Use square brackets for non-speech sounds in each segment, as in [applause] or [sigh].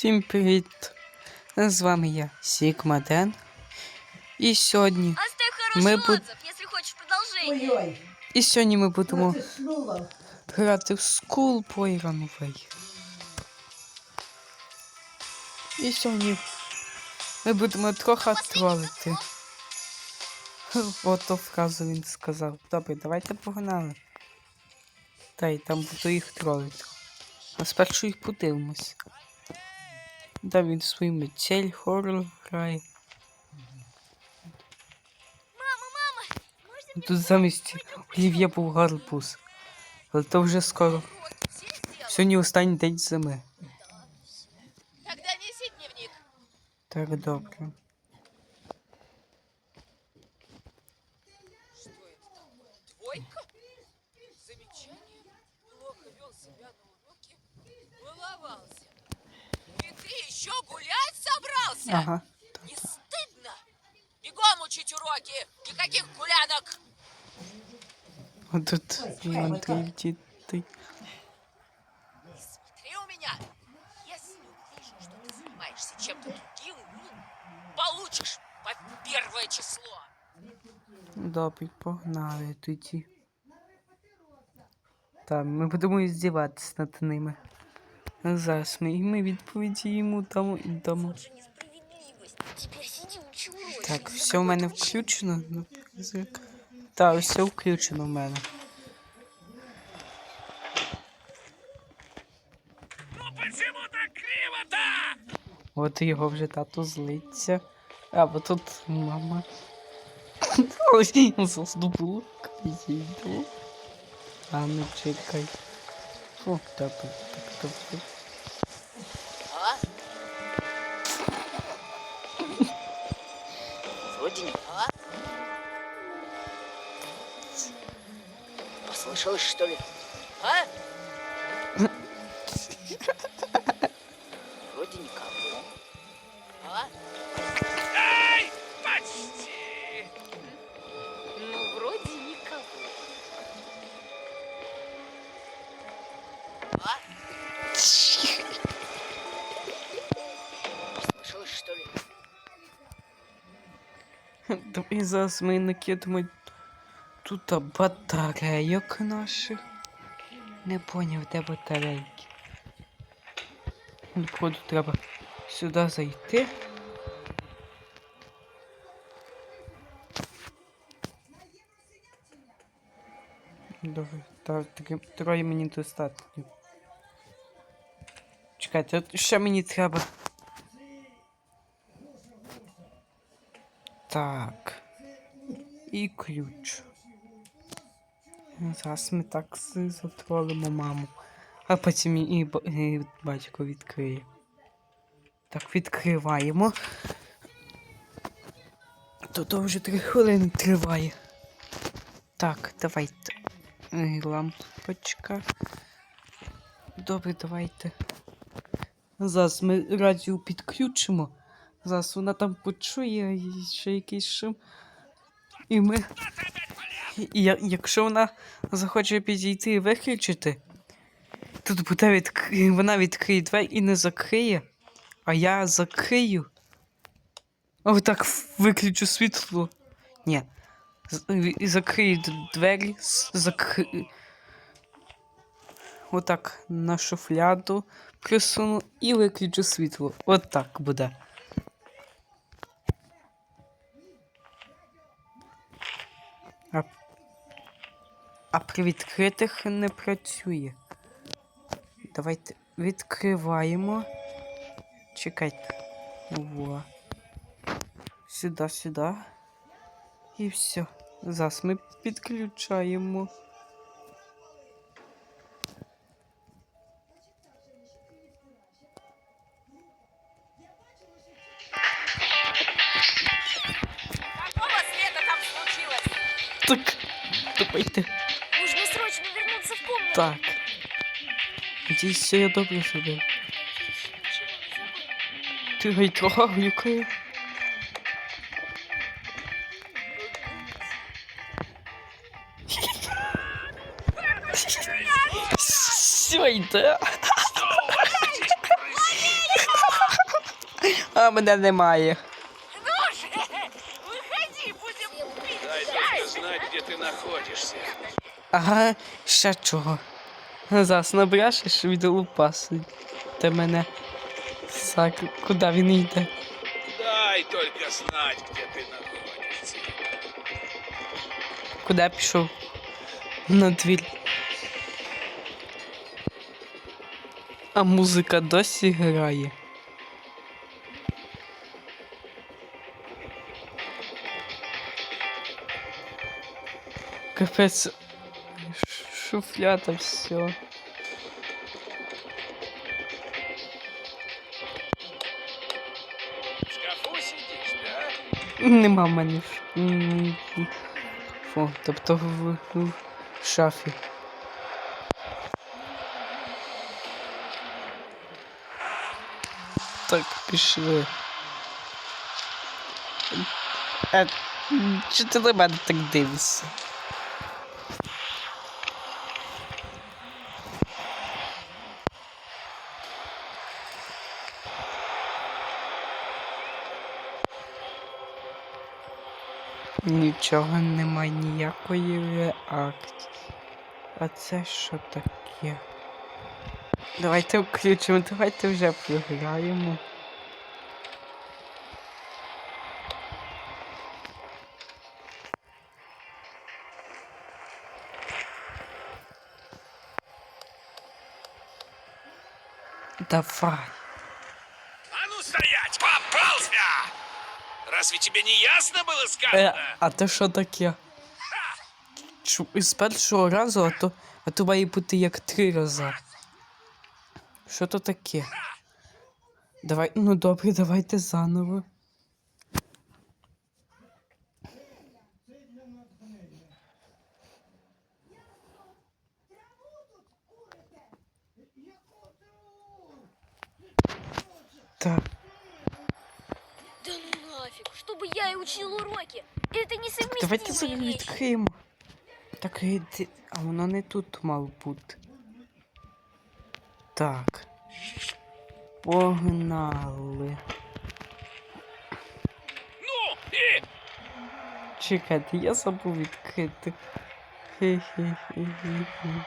Всім привіт! З вами я, Сігма Ден. І сьогодні, если хочешь продолжение. Ой-ой, і сьогодні ми будемо грати в School Playground. І сьогодні ми будемо трохи тролити. [laughs] Ото фразу він сказав. Добре, давайте погнали. Та й там буду їх тролити. А спершу їх подивимось. Там він своїми цель хоррор грає. Мама, мама, можно Тут замість Олів'є був гарбуз. Але то вже скоро. Сьогодні останній день зими. Тогда неси дневник. Так добре. Двойка? Замечание? Плохо вел себя на уроке? Баловался И ты еще гулять собрался? Ага. Не стыдно? Бегом учить уроки! Никаких гулянок! От тут Андрій дітей. Смотри у меня! Если увижу, что ты занимаешься чем-то другим, получишь по первое число. Добре, погнали тоді. Так, ми будемо здіватися над ними. Зараз і ми відповіді йому дамо і дамо. Так, все в мене включено. Ну. Так, все включено в мене. От його вже тато злиться. А, бо тут мама. Заснув. Їду. А ну чекай. О, так, так, так, так. Вроде не а? Послышалось, что ли? А? Вроде никого. А? Зараз ми накидемо тут батарейок наших. Не поняв, де батарейки. Походу треба сюди зайти. Добре, таки троє мені достатньо. Чекайте, ще мені треба. Так. І ключ. Зараз ми так затролимо маму. А потім і, і батько відкриє. Так, відкриваємо. То то вже три хвилини триває. Так, давайте. Е, Лампочка. Добре, давайте. Зараз ми радіо підключимо. Зараз вона там почує ще якийсь шум. І ми. І якщо вона захоче підійти і виключити, тут буде відк... вона відкриє двері і не закриє, а я закрию. Ось так виключу світло. Ні. Закрию двері, закрию. Отак на шуфляду присуну і виключу світло. От так буде. А при відкритих не працює. Давайте відкриваємо. Чекайте. Во. Сюди, сюди. І все. Зараз ми підключаємо. Так, давайте. Так. Надіюсь, все я добре зробив. Ти гай трохи глюкає. Все йде. А мене немає. Дай знать, где ты находишься. Ага, ще чого. Зараз набрашиш від лупаси. Та мене. Сак, куди він йде? Дай только знать, где ты находишься. Куди пішов? На двір. А музика досі грає. Капець. Шуфлята все. Нема в мене. Фу, тобто в, в шафі. Так, пішли. А, чи ти на мене так дивишся? Нічого немає ніякої реакції. А це що таке? Давайте включимо, давайте вже програємо. Давай. А ну стоять! Попался! Разве тебе не ясно было Е, сказано? а то що таке? Чу, першого разу, а то, а то має бути як три рази. Що то таке? Давай, ну добре, давайте заново. Так. Да ну нафиг, чтобы я и учил уроки. Это несовместимые Давайте зараз вещи. відкриємо. Так, і де- а воно не тут мало бути. Так. Погнали. Ну, и... Чекайте, я забув відкрити. Хе-хе-хе-хе.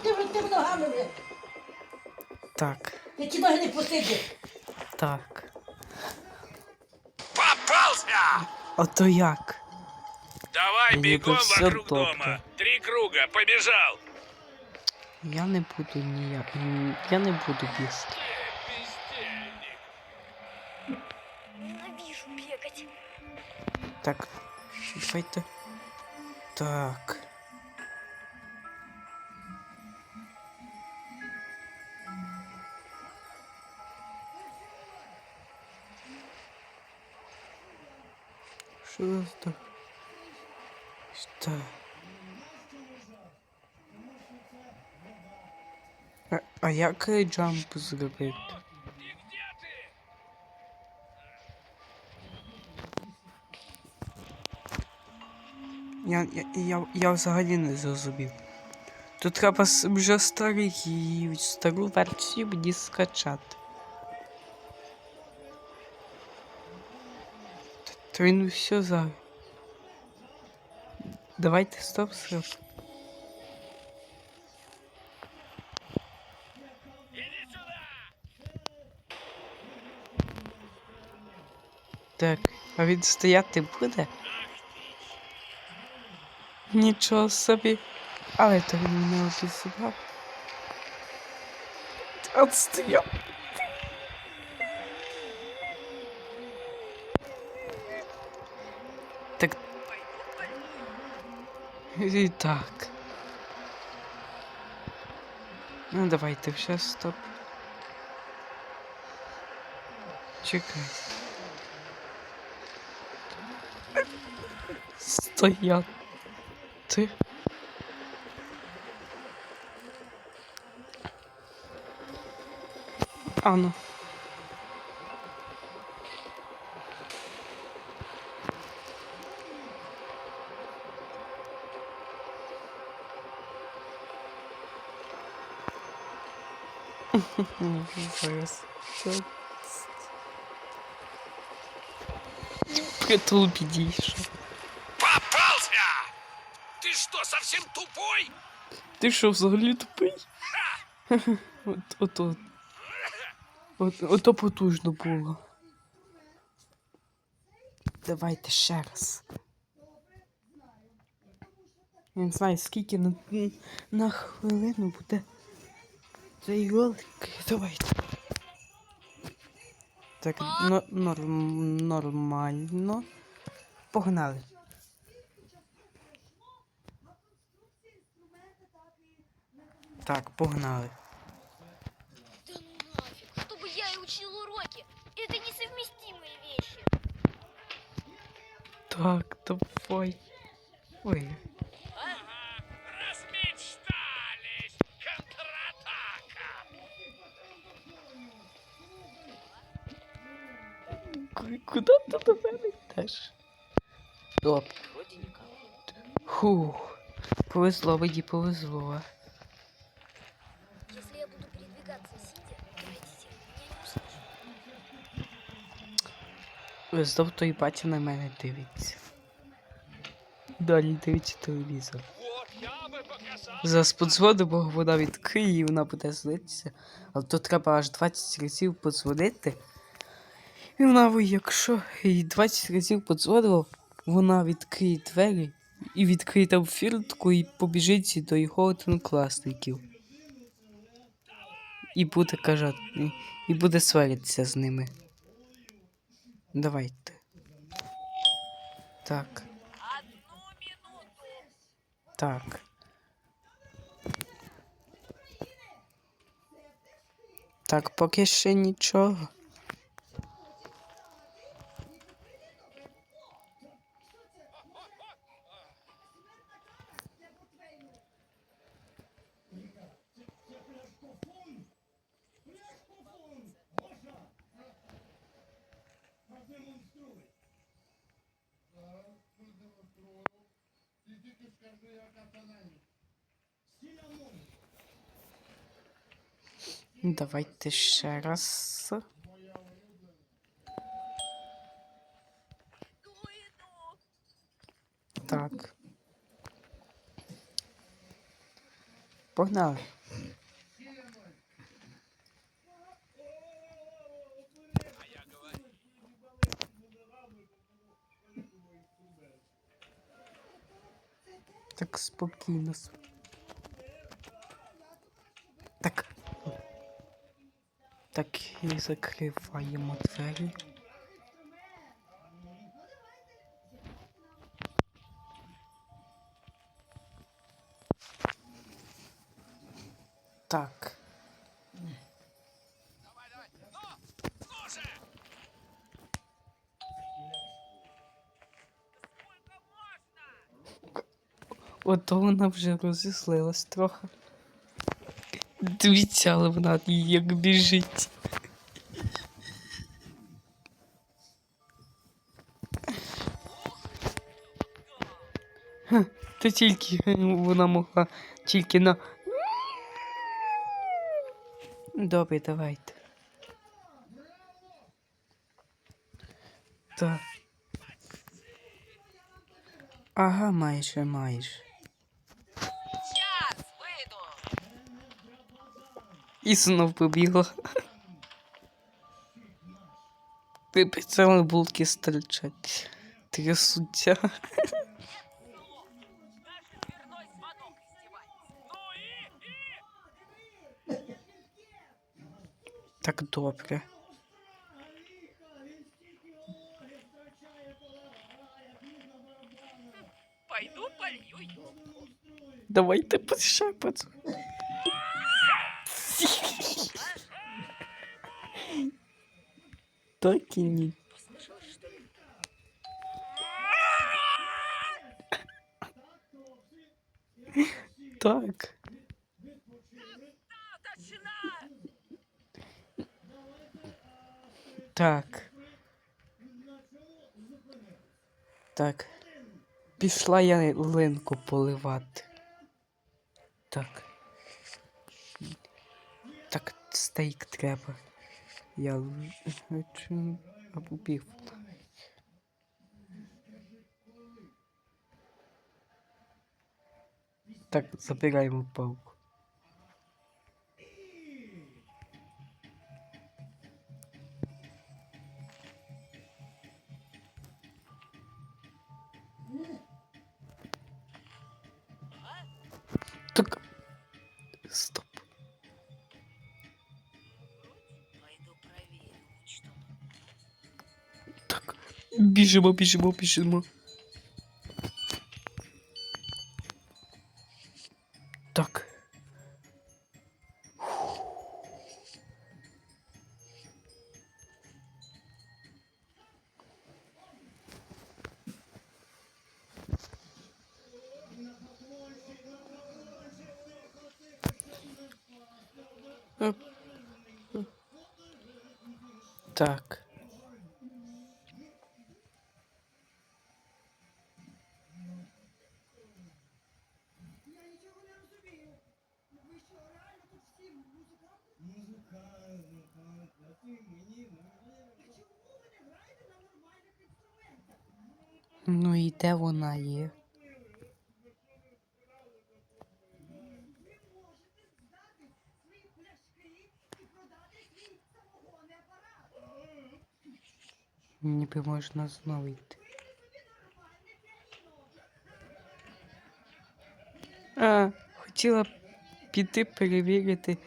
ти, ти, ти ногами вже. Так, Ти ті ноги не посидиш. так. Попался! А то як? Давай Мне бегом это всё вокруг добро. дома. Три круга, побежал. Я не буду ніяк. м, Я не буду бігти. Ненавижу бегать. Так, давайте. Так. Це? Що? А, а як джамп зробити? Я, я, я, я взагалі не зрозумів. Тут треба вже старий, стару версію мені скачати. То він все зараз. Давайте стоп стоп. Так, а він стояти буде? Нічого собі. Але то він мене обізвав. От І так. Ну давайте вже стоп. Чекай. Стояти. А ну. Притул підійшов. Попался! Ты что, совсем тупой? Ти що, взагалі тупий? От, от, от. От, ото потужно було. Давайте ще раз. Я не знаю, скільки на, на хвилину буде цей ролик. Давайте. Так, но, норм, нормально. Погнали. Так, погнали. Да ну нафиг, чтобы я и учил уроки. Это несовместимые вещи. Так, давай. Ой. Никого. Фух. Повезло, мені повезло. Если я буду передвигаться сидя, родители меня не услышат. Знов той батя на мене дивиться. Далі дивиться телевізор. Я. Зараз подзвонимо, вона відкриє і вона буде злитися. Але то треба аж 20 разів подзвонити. І вона, якщо їй 20 разів подзвонило, вона відкриє двері і відкриє там фіртку і побіжить до його однокласників. І буде казати, і- і буде сваритися з ними. Давайте. Так, так. Так, поки ще нічого. Давайте ще раз. Так. Погнали. Так спокійно. Так. Так, і закриваємо двері. Ото вона вже розіслилась трохи. Дивіться, але вона як біжить. Та тільки е, вона могла тільки на. Добре, давайте. Так. Ага, майже, майже. І знов побігла. Приписали булки стальчать. Трясуться. Так добре. Пойду полью. Давайте пошепот. Так і ні. Так. Так. Так. Пішла я линку поливати. Так. Так, стейк треба. Я або пів. Так, забираємо палку. Біжимо, біжимо, біжимо. Ну і де вона є? Ніби можна знову йти. А, хотіла піти перевірити,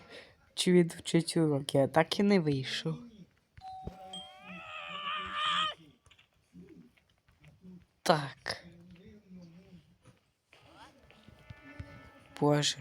чи відвчить уроки, а так і не вийшов. Так. Боже.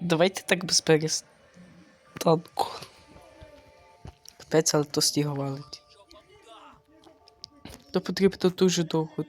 Давайте так без перестанку. Капець, але то сніг. То потрібно дуже довго.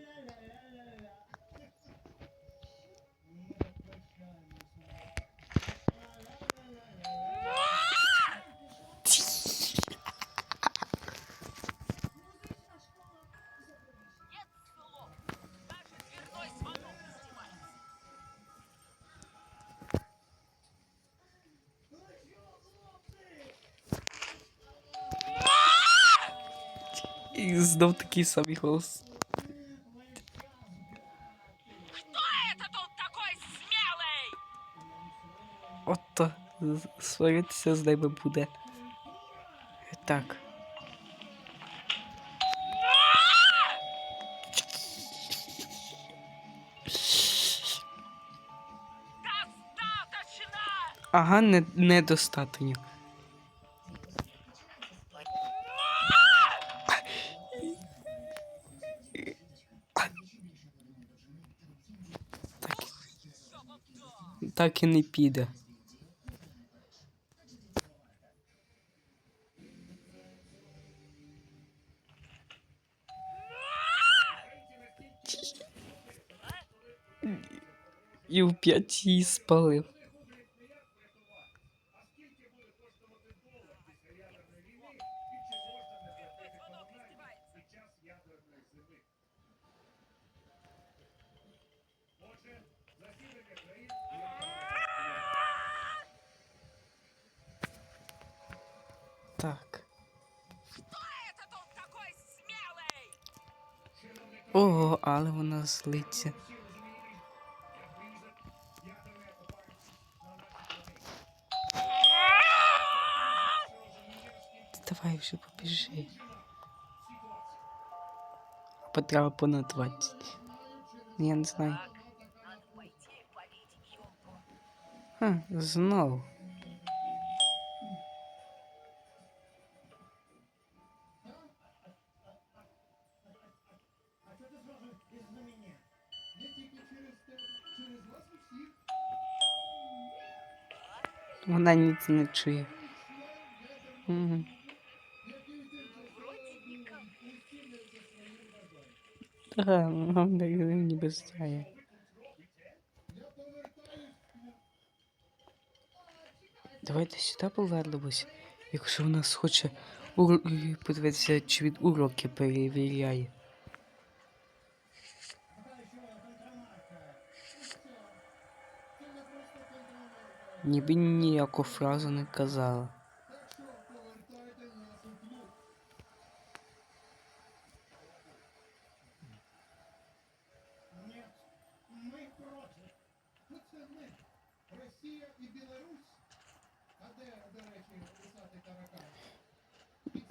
Знов такий самий голос. Кто это тут такой смелый? От то з- сваритися з ними буде. Так. Достаточно! Ага, не, недостатньо. Так і не піде. І в п'ять її спалив. Так. Это тут смелый! Ого, але вона злиться. Давай вже побіжи. Або понад 20. Я не знаю. Ха, знову. Вона ніц не чує. Угу. Ага, нам не знає. Давайте сюди повернемось. Якщо в нас хоче подивитися, чи він уроки перевіряє. Ніби ніяку фразу не казала.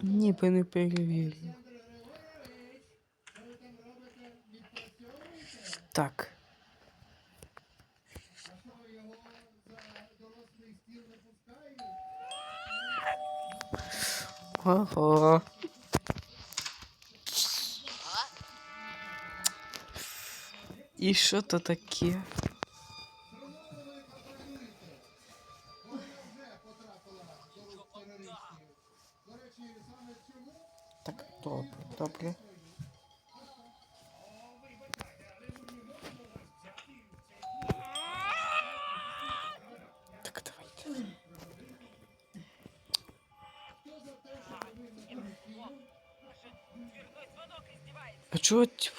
Ніби не перевірю. Так. Ого. І що то таке?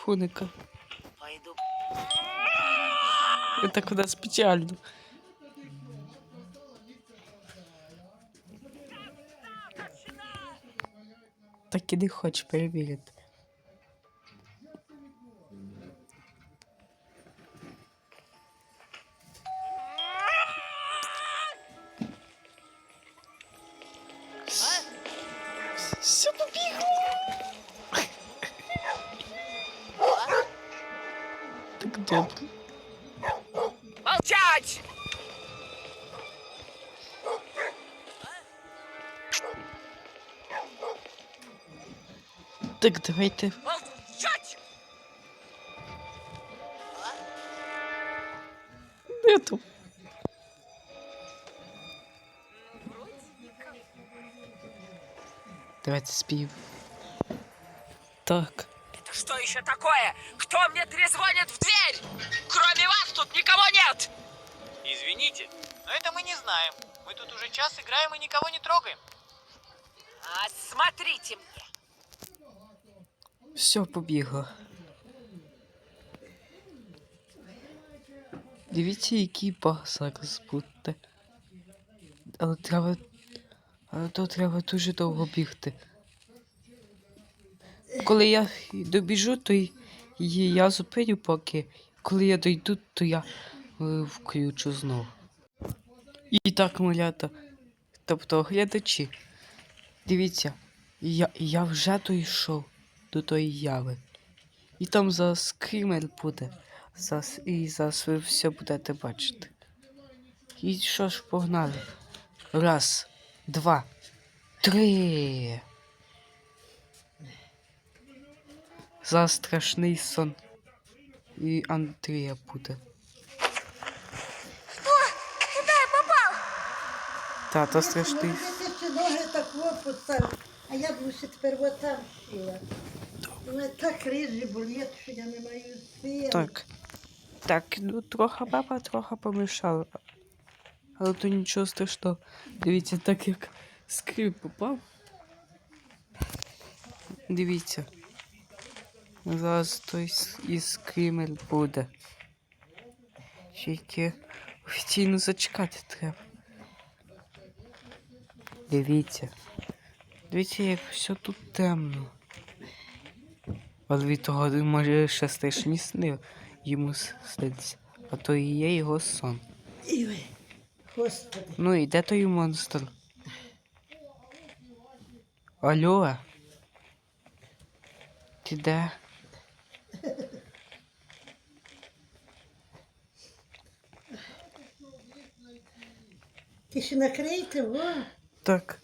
Чого тифоника? Пойду. Это куда специально. Так і не хочеш перевірити. Так давайте. Нету. Давайте спів. Так. Это что еще такое? Кто мне трезвонит в дверь? Кроме вас тут никого нет! Извините, но это мы не знаем. Мы тут уже час играем и никого не трогаем. А смотрите мне. Все побігло. Дивіться, який зараз буде. Але треба. Але то треба дуже довго бігти. Коли я добіжу, то я зупиню поки. Коли я дойду, то я е, включу знову. І так, малята. Тобто, глядачі. Дивіться, я, я вже дійшов до тої яви. І там зараз скример буде. Зараз, і зараз ви все будете бачити. І що ж, погнали. Раз, два, три. Зараз страшний сон. І Андрія буде. Куда я попал? Тата страшний. Ноги так во поставив, а я б ще тепер от там сіла. Так. Так. Ну трохи папа трохи помішала. Але то нічого страшного. Дивіться, так як скрип попав. Дивіться. Зараз той с- і буде. Тільки офіційно зачекати треба. Дивіться. Дивіться, як все тут темно. Але від того може ще страшні сни йому сниться. А то і є його сон. Ой, Господи. Ну і де той монстр? Алло? Ти де? Ти ще накрийте, во. Так.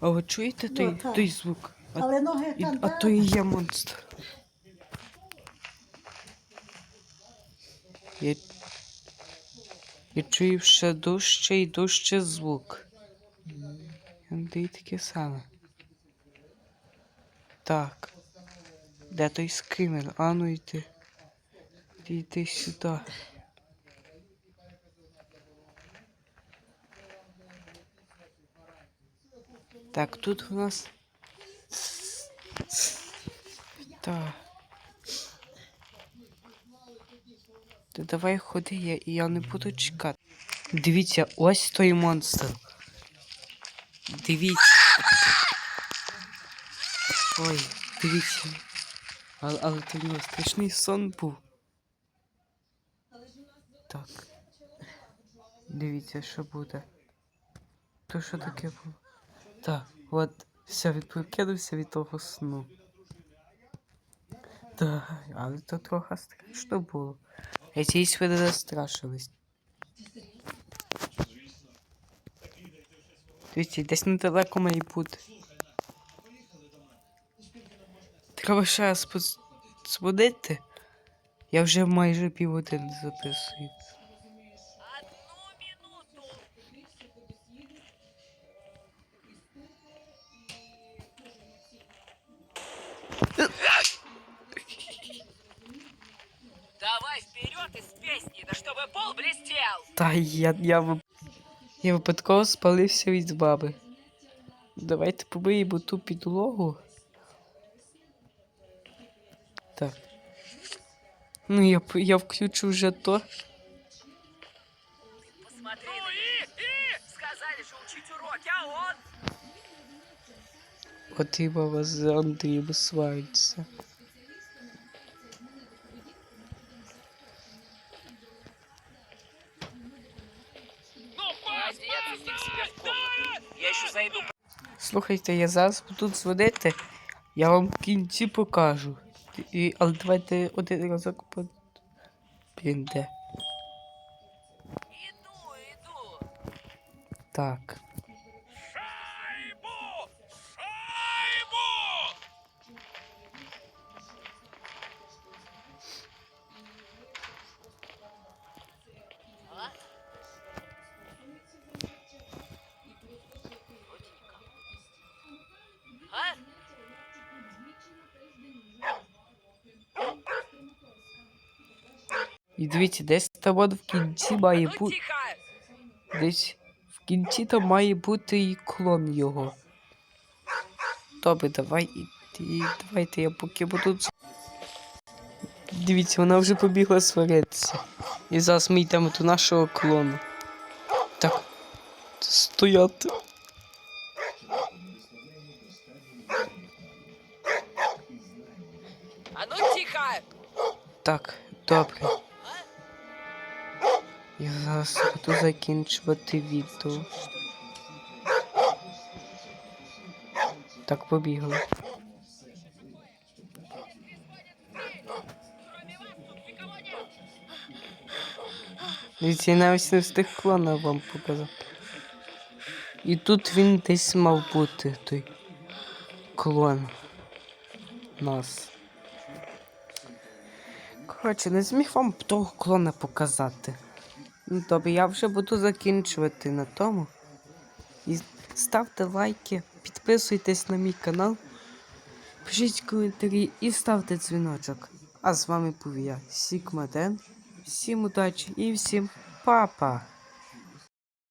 А ви чуєте той, Ну, той звук? А, Але ноги там. а то і є монстр. Я, я чую ще дужче і дужче звук. Андрій таке саме. Так. Де той скример? А ну йди. Йди сюди. Так, тут у нас. Так. Та давай ходи, я, я не буду чекати. Дивіться, ось той монстр. Дивіться. Ой, дивіться. Але, але то в нього страшний сон був. Так. Дивіться, що буде. То що таке було? Так, от все, він прокинувся від того сну. Так, але то трохи страшно було. Надіюсь, ви не настрашились. Дивіться, десь недалеко має бути. Треба ще раз дзвонити. Я вже майже півгодини записую. Та я, я, я випадково спалився від баби. Давайте помиємо ту підлогу. Так. Ну, я, я включу вже то. Посмотри ну учить уроки, а он... От і баба з Андрієм свариться. Слухайте, я зараз буду дзвонити, я вам в кінці покажу. І, але давайте один разок по. Блін, де? Іду, іду. Так. Дивіться, десь там в кінці має Ну бути. Десь в кінці там має бути і клон його. Добре, давай і давайте я поки буду. Дивіться, вона вже побігла сваритися. І зараз ми йдемо до нашого клону. Так. Стояти. А ну тихо! Так, добре. Я зараз буду закінчувати відео. Так, побігли. Дивіться, я навіть не встиг клона вам показати. І тут він десь мав бути той клон нас. Коротше, не зміг вам того клона показати. Ну, добре, я вже буду закінчувати на тому. І ставте лайки, підписуйтесь на мій канал, пишіть коментарі і ставте дзвіночок. А з вами був я, Сікмаден. Всім удачі і всім па-па!